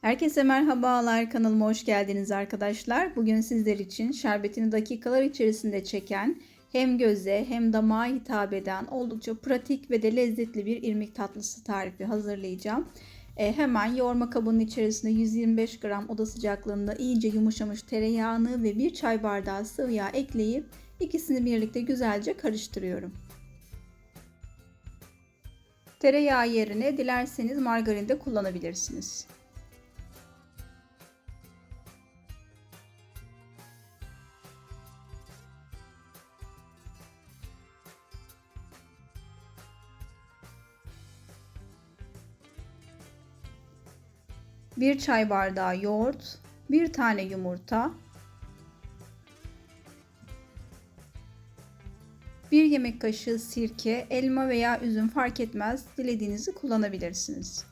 Herkese merhabalar kanalıma hoş geldiniz arkadaşlar. Bugün sizler için şerbetini dakikalar içerisinde çeken hem göze hem damağa hitap eden oldukça pratik ve de lezzetli bir irmik tatlısı tarifi hazırlayacağım. E, hemen yoğurma kabının içerisinde 125 gram oda sıcaklığında iyice yumuşamış tereyağını ve bir çay bardağı sıvı yağ ekleyip ikisini birlikte güzelce karıştırıyorum. Tereyağı yerine dilerseniz margarin de kullanabilirsiniz. Bir çay bardağı yoğurt, bir tane yumurta, bir yemek kaşığı sirke, elma veya üzüm fark etmez dilediğinizi kullanabilirsiniz.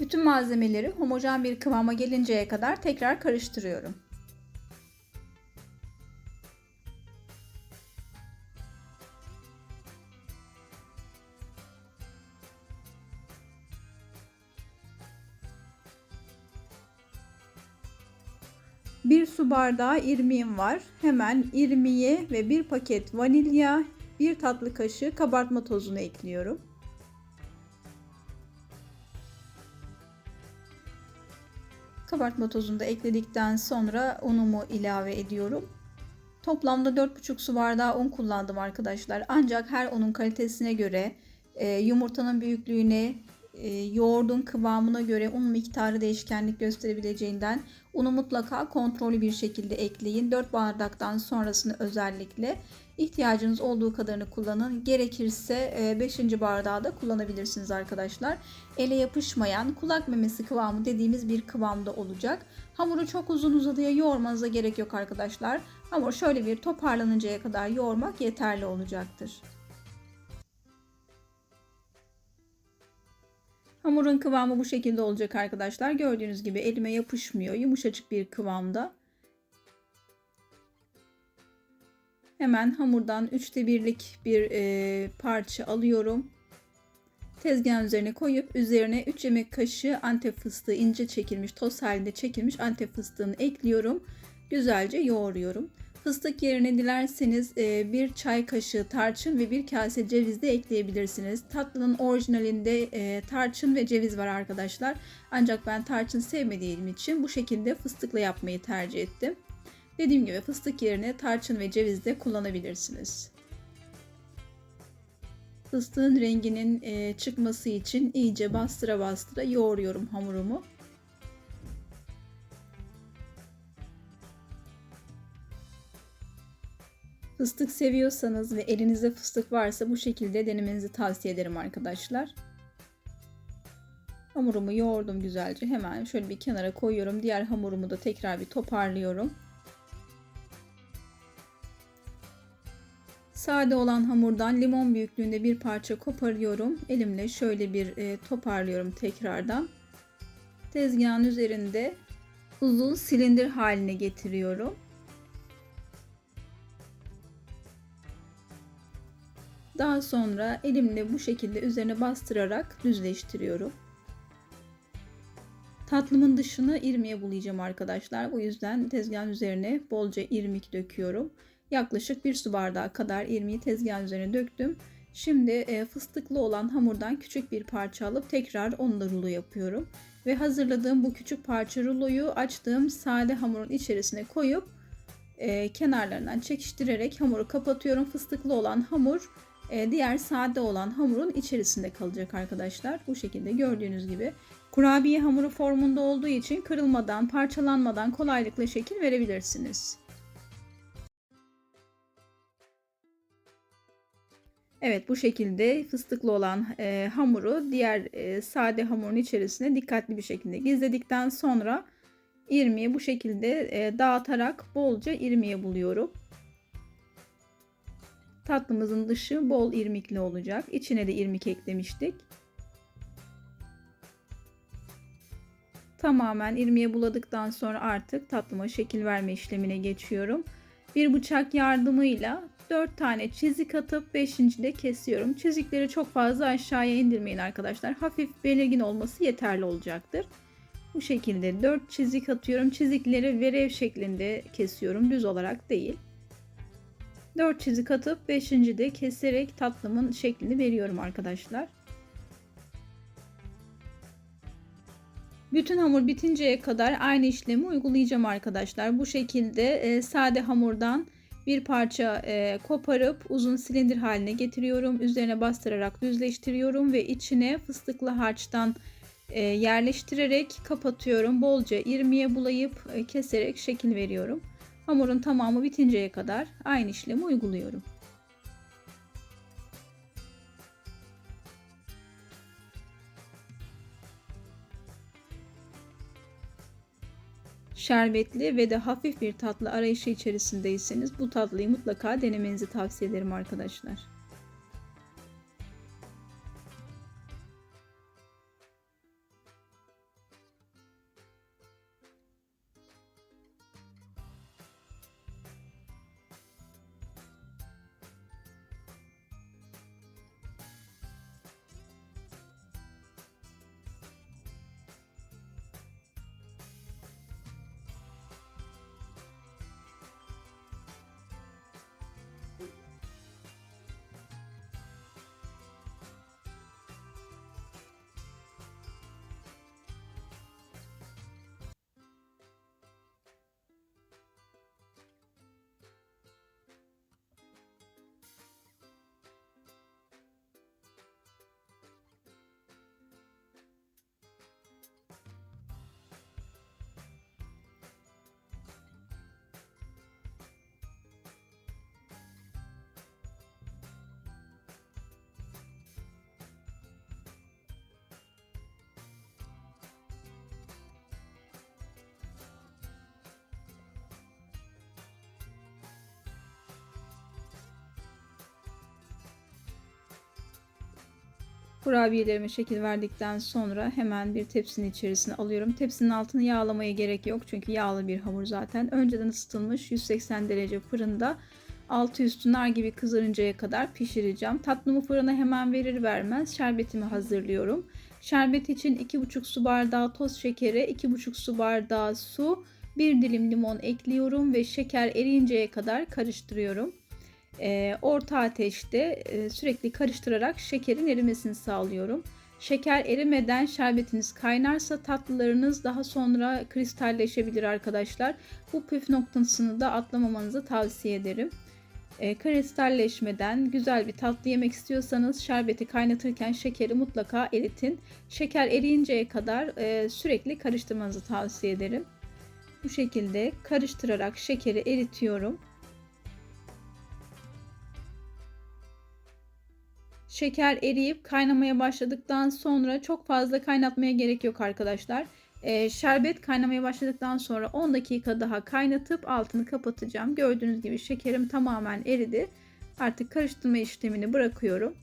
Bütün malzemeleri homojen bir kıvama gelinceye kadar tekrar karıştırıyorum. Bir su bardağı irmiğim var. Hemen irmiği ve bir paket vanilya, bir tatlı kaşığı kabartma tozunu ekliyorum. Kabartma tozunu da ekledikten sonra unumu ilave ediyorum. Toplamda 4,5 su bardağı un kullandım arkadaşlar. Ancak her unun kalitesine göre, e, yumurtanın büyüklüğüne, yoğurdun kıvamına göre un miktarı değişkenlik gösterebileceğinden unu mutlaka kontrollü bir şekilde ekleyin. 4 bardaktan sonrasını özellikle ihtiyacınız olduğu kadarını kullanın. Gerekirse 5. E, bardağı da kullanabilirsiniz arkadaşlar. Ele yapışmayan kulak memesi kıvamı dediğimiz bir kıvamda olacak. Hamuru çok uzun uzadıya yoğurmanıza gerek yok arkadaşlar. Hamur şöyle bir toparlanıncaya kadar yoğurmak yeterli olacaktır. Hamurun kıvamı bu şekilde olacak arkadaşlar. Gördüğünüz gibi elime yapışmıyor. Yumuşacık bir kıvamda. Hemen hamurdan üçte birlik bir e, parça alıyorum. Tezgahın üzerine koyup üzerine 3 yemek kaşığı antep fıstığı ince çekilmiş toz halinde çekilmiş antep fıstığını ekliyorum. Güzelce yoğuruyorum. Fıstık yerine dilerseniz e, bir çay kaşığı tarçın ve bir kase ceviz de ekleyebilirsiniz. Tatlının orijinalinde e, tarçın ve ceviz var arkadaşlar. Ancak ben tarçın sevmediğim için bu şekilde fıstıkla yapmayı tercih ettim. Dediğim gibi fıstık yerine tarçın ve ceviz de kullanabilirsiniz. Fıstığın renginin e, çıkması için iyice bastıra bastıra yoğuruyorum hamurumu. Fıstık seviyorsanız ve elinizde fıstık varsa bu şekilde denemenizi tavsiye ederim arkadaşlar. Hamurumu yoğurdum güzelce. Hemen şöyle bir kenara koyuyorum. Diğer hamurumu da tekrar bir toparlıyorum. Sade olan hamurdan limon büyüklüğünde bir parça koparıyorum. Elimle şöyle bir e, toparlıyorum tekrardan. Tezgahın üzerinde uzun silindir haline getiriyorum. Daha sonra elimle bu şekilde üzerine bastırarak düzleştiriyorum. Tatlımın dışını irmiğe bulayacağım arkadaşlar. Bu yüzden tezgahın üzerine bolca irmik döküyorum. Yaklaşık bir su bardağı kadar irmiği tezgahın üzerine döktüm. Şimdi e, fıstıklı olan hamurdan küçük bir parça alıp tekrar onu da rulo yapıyorum. Ve hazırladığım bu küçük parça ruloyu açtığım sade hamurun içerisine koyup e, kenarlarından çekiştirerek hamuru kapatıyorum. Fıstıklı olan hamur diğer sade olan hamurun içerisinde kalacak arkadaşlar. Bu şekilde gördüğünüz gibi kurabiye hamuru formunda olduğu için kırılmadan, parçalanmadan kolaylıkla şekil verebilirsiniz. Evet bu şekilde fıstıklı olan e, hamuru diğer e, sade hamurun içerisine dikkatli bir şekilde gizledikten sonra irmiği bu şekilde e, dağıtarak bolca irmiğe buluyorum. Tatlımızın dışı bol irmikli olacak. İçine de irmik eklemiştik. Tamamen irmiğe buladıktan sonra artık tatlıma şekil verme işlemine geçiyorum. Bir bıçak yardımıyla 4 tane çizik atıp 5. de kesiyorum. Çizikleri çok fazla aşağıya indirmeyin arkadaşlar. Hafif belirgin olması yeterli olacaktır. Bu şekilde 4 çizik atıyorum. Çizikleri verev şeklinde kesiyorum. Düz olarak değil. 4 çizik atıp 5. de keserek tatlımın şeklini veriyorum arkadaşlar. Bütün hamur bitinceye kadar aynı işlemi uygulayacağım arkadaşlar. Bu şekilde e, sade hamurdan bir parça e, koparıp uzun silindir haline getiriyorum. Üzerine bastırarak düzleştiriyorum ve içine fıstıklı harçtan e, yerleştirerek kapatıyorum. Bolca irmiye bulayıp e, keserek şekil veriyorum. Hamurun tamamı bitinceye kadar aynı işlemi uyguluyorum. şerbetli ve de hafif bir tatlı arayışı içerisindeyseniz bu tatlıyı mutlaka denemenizi tavsiye ederim arkadaşlar. Kurabiyelerime şekil verdikten sonra hemen bir tepsinin içerisine alıyorum. Tepsinin altını yağlamaya gerek yok çünkü yağlı bir hamur zaten. Önceden ısıtılmış 180 derece fırında altı üstü nar gibi kızarıncaya kadar pişireceğim. Tatlımı fırına hemen verir vermez şerbetimi hazırlıyorum. Şerbet için 2,5 su bardağı toz şekere, 2,5 su bardağı su, 1 dilim limon ekliyorum ve şeker eriyinceye kadar karıştırıyorum e, orta ateşte e, sürekli karıştırarak şekerin erimesini sağlıyorum. Şeker erimeden şerbetiniz kaynarsa tatlılarınız daha sonra kristalleşebilir arkadaşlar. Bu püf noktasını da atlamamanızı tavsiye ederim. E, kristalleşmeden güzel bir tatlı yemek istiyorsanız şerbeti kaynatırken şekeri mutlaka eritin. Şeker eriyinceye kadar e, sürekli karıştırmanızı tavsiye ederim. Bu şekilde karıştırarak şekeri eritiyorum. Şeker eriyip kaynamaya başladıktan sonra çok fazla kaynatmaya gerek yok arkadaşlar. E, şerbet kaynamaya başladıktan sonra 10 dakika daha kaynatıp altını kapatacağım. Gördüğünüz gibi şekerim tamamen eridi. Artık karıştırma işlemini bırakıyorum.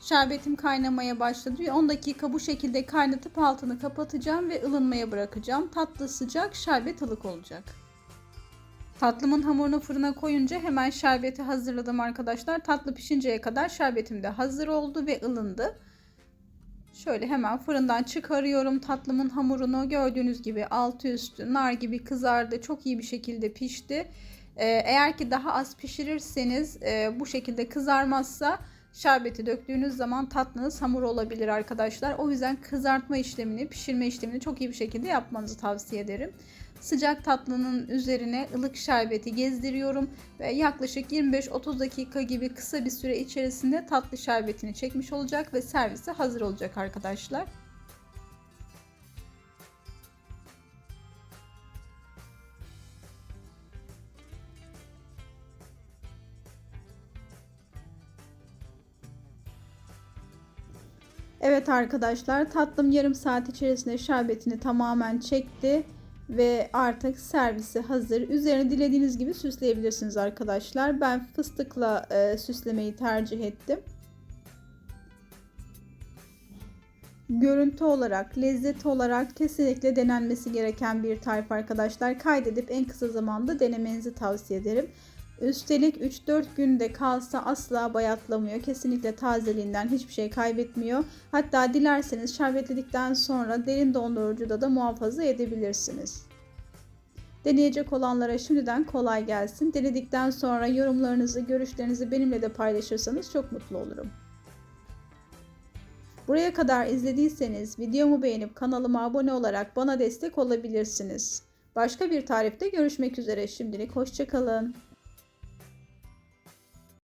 Şerbetim kaynamaya başladı. 10 dakika bu şekilde kaynatıp altını kapatacağım ve ılınmaya bırakacağım. Tatlı sıcak şerbet ılık olacak. Tatlımın hamurunu fırına koyunca hemen şerbeti hazırladım arkadaşlar. Tatlı pişinceye kadar şerbetim de hazır oldu ve ılındı. Şöyle hemen fırından çıkarıyorum tatlımın hamurunu. Gördüğünüz gibi altı üstü nar gibi kızardı. Çok iyi bir şekilde pişti. Ee, eğer ki daha az pişirirseniz e, bu şekilde kızarmazsa şerbeti döktüğünüz zaman tatlınız hamur olabilir arkadaşlar. O yüzden kızartma işlemini, pişirme işlemini çok iyi bir şekilde yapmanızı tavsiye ederim. Sıcak tatlının üzerine ılık şerbeti gezdiriyorum ve yaklaşık 25-30 dakika gibi kısa bir süre içerisinde tatlı şerbetini çekmiş olacak ve servise hazır olacak arkadaşlar. Evet arkadaşlar tatlım yarım saat içerisinde şerbetini tamamen çekti ve artık servisi hazır. Üzerine dilediğiniz gibi süsleyebilirsiniz arkadaşlar. Ben fıstıkla e, süslemeyi tercih ettim. görüntü olarak, lezzet olarak kesinlikle denenmesi gereken bir tarif arkadaşlar. Kaydedip en kısa zamanda denemenizi tavsiye ederim. Üstelik 3-4 günde kalsa asla bayatlamıyor. Kesinlikle tazeliğinden hiçbir şey kaybetmiyor. Hatta dilerseniz şerbetledikten sonra derin dondurucuda da muhafaza edebilirsiniz. Deneyecek olanlara şimdiden kolay gelsin. Denedikten sonra yorumlarınızı, görüşlerinizi benimle de paylaşırsanız çok mutlu olurum. Buraya kadar izlediyseniz videomu beğenip kanalıma abone olarak bana destek olabilirsiniz. Başka bir tarifte görüşmek üzere. Şimdilik hoşçakalın.